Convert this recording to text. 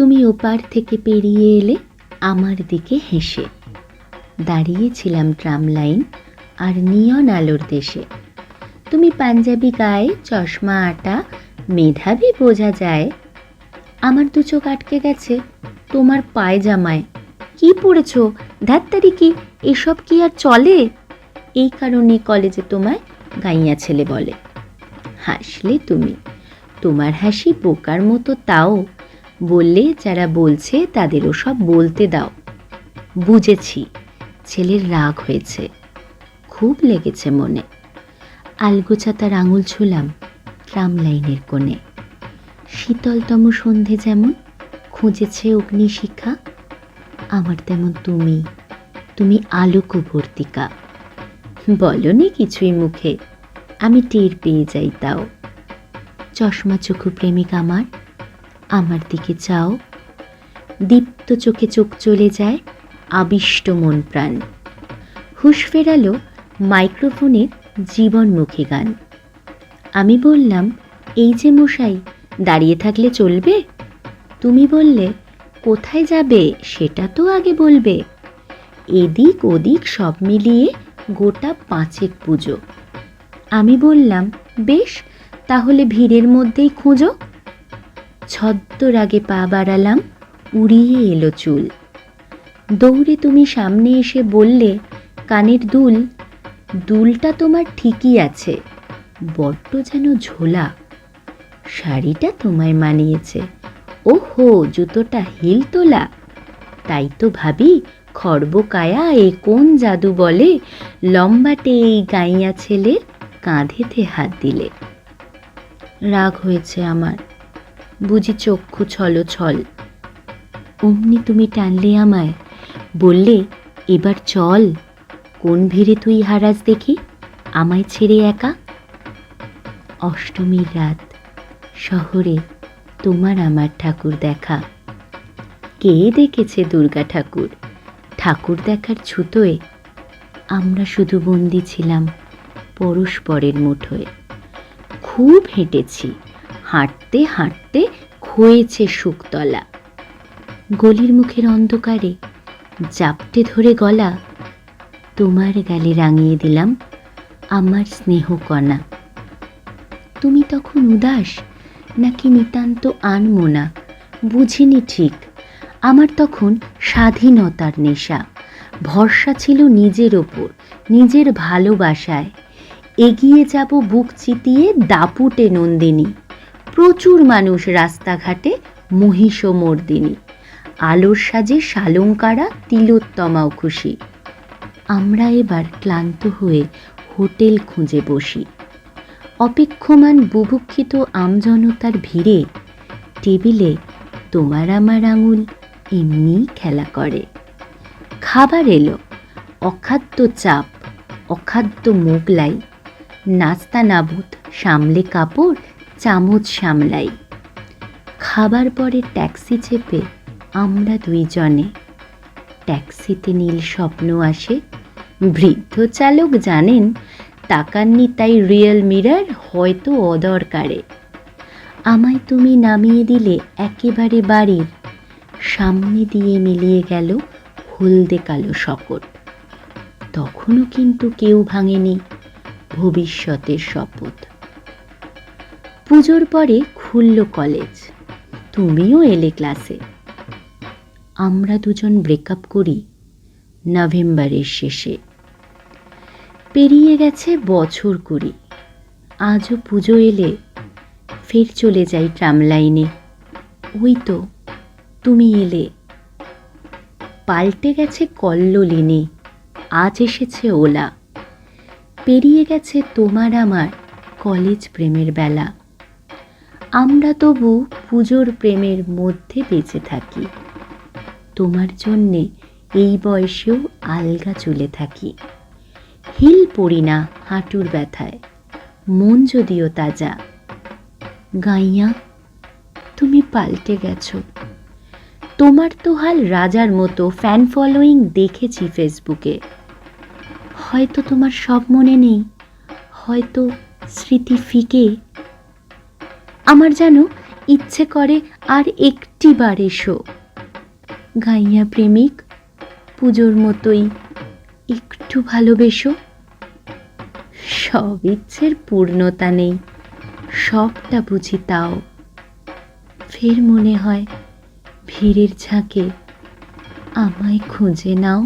তুমি ওপার থেকে পেরিয়ে এলে আমার দিকে হেসে। দাঁড়িয়েছিলাম ট্রাম লাইন আর নিয়ন আলোর দেশে। তুমি পাঞ্জাবি গায়ে, চশমা, আটা, মেধাবী বোঝা যায়। আমার দু চোখ আটকে গেছে। তোমার পায়জামায়। কি পড়েছ? ধাত্তারি কি? এসব কি আর চলে? এই কারণে কলেজে তোমায় গাইয়া ছেলে বলে। হাসলে তুমি। তোমার হাসি বোকার মতো তাও। বললে, যারা বলছে তাদেরও সব বলতে দাও। বুঝেছি, ছেলের রাগ হয়েছে। খুব লেগেছে মনে। আলগোচা তার আঙুল ছুলাম, ট্রাম লাইনের কোণে। শীতলতম সন্ধে যেমন খুঁজেছে অগ্নি অগ্নিশিখা, আমার তেমন তুমি তুমি আলোকবর্তিকা। বলনি কিছুই মুখে, আমি টের পেয়ে যাই তাও। চশমা চক্ষু প্রেমিক আমার আমার দিকে চাও। দীপ্ত চোখে চোখ চলে যায় আবিষ্ট মন প্রাণ। হুশ ফেরালো মাইক্রোফোনের জীবনমুখী গান। আমি বললাম, এই যে মশাই, দাঁড়িয়ে থাকলে চলবে? তুমি বললে, কোথায় যাবে সেটা তো আগে বলবে। এদিক ওদিক সব মিলিয়ে গোটা পাঁচেক পুজো। আমি বললাম, বেশ, তাহলে ভিড়ের মধ্যেই খুঁজো। ছদ্মর আগে পা বাড়ালাম, উড়িয়ে এলো চুল। দৌড়ে তুমি সামনে এসে বললে, কানের দুল, দুলটা তোমার ঠিকই আছে, বড্ড যেন ঝোলা। শাড়িটা তোমায় মানিয়েছে। ওহো, জুতোটা হিল তোলা। তাই তো ভাবি খর্বকায়া এ কোন জাদু বলে লম্বাটে এই গাইয়া ছেলের কাঁধেতে হাত দিলে। রাগ হয়েছে আমার। বুঝি চক্ষু ছলো ছল অমনি তুমি টানলে আমায়। বললে, এবার চল, কোন ভিড়ে তুই হারাস দেখি? আমায় ছেড়ে একা? অষ্টমীর রাত, শহরে তোমার আমার ঠাকুর দেখা। কে দেখেছে দুর্গা ঠাকুর? ঠাকুর দেখার ছুতোয় আমরা শুধু বন্দি ছিলাম পরস্পরের মুঠোয়। খুব হেঁটেছি। হাঁটতে হাঁটতে ক্ষয়েছে শুকতলা। গলির মুখের অন্ধকারে জাপটে ধরে গলা, তোমার গালে রাঙিয়ে দিলাম আমার স্নেহকণা তুমি তখন উদাস নাকি নিতান্ত আনমোনা, বুঝিনি ঠিক। আমার তখন স্বাধীনতার নেশা, ভরসা ছিল নিজের ওপর, নিজের ভালোবাসায়। এগিয়ে যাব বুক চিতিয়ে দাপুটে নন্দিনী। প্রচুর মানুষ রাস্তাঘাটে মহিষ মর্দিনী আলোর সাজে শালঙ্কারা তিলোত্তমাও খুশি। আমরা এবার ক্লান্ত হয়ে হোটেল খুঁজে বসি। অপেক্ষমান বুভুক্ষিত আমজনতার ভিড়ে টেবিলে তোমার আমার আঙুল এমনি খেলা করে। খাবার এলো, অখাদ্য চাপ, অখাদ্য মোগলাই, নাস্তা নাবুত সামলে কাপড় চামচ সামলাই। খাবার পরে ট্যাক্সি চেপে আমরা দুইজনে। ট্যাক্সিতে নীল স্বপ্ন আসে। বৃদ্ধ চালক জানেন তাকাননি তাই রিয়েল মিরার হয়তো অদরকারে। আমায় তুমি নামিয়ে দিলে একেবারে বাড়ির। সামনে দিয়ে মিলিয়ে গেল হলদে কালো শকট তখনও কিন্তু কেউ ভাঙেনি ভবিষ্যতের শপথ। পুজোর পরে খুলল কলেজ। তুমিও এলে ক্লাসে। আমরা দুজন ব্রেকআপ করি নভেম্বরের শেষে। পেরিয়ে গেছে বছর কুড়ি। আজও পুজো এলে ফের চলে যাই ট্রাম লাইনে ওই তো, তুমি এলে। পাল্টে গেছে কল্লোলিনে, আজ এসেছে ওলা। পেরিয়ে গেছে তোমার আমার কলেজ প্রেমের বেলা। আমরা তবু পুজোর প্রেমের মধ্যে বেঁচে থাকি। তোমার জন্যে এই বয়সেও আলগা চলে থাকি। হিল পড়ি না হাঁটুর ব্যথায়, মন যদিও তাজা। গাইয়া, তুমি পাল্টে গেছো। তোমার তো হাল রাজার মতো ফ্যান ফলোয়িং দেখেছি ফেসবুকে হয়তো তোমার সব মনে নেই, হয়তো স্মৃতি ফিকে আমার যেন ইচ্ছে করে আর একটি বার এসো। গাইয়া প্রেমিক, পুজোর মতোই একটু ভালোবেসো। সব ইচ্ছের পূর্ণতা নেই, সবটা বুঝি তাও। ফের মনে হয় ভিড়ের ঝাঁকে আমায় খুঁজে নাও।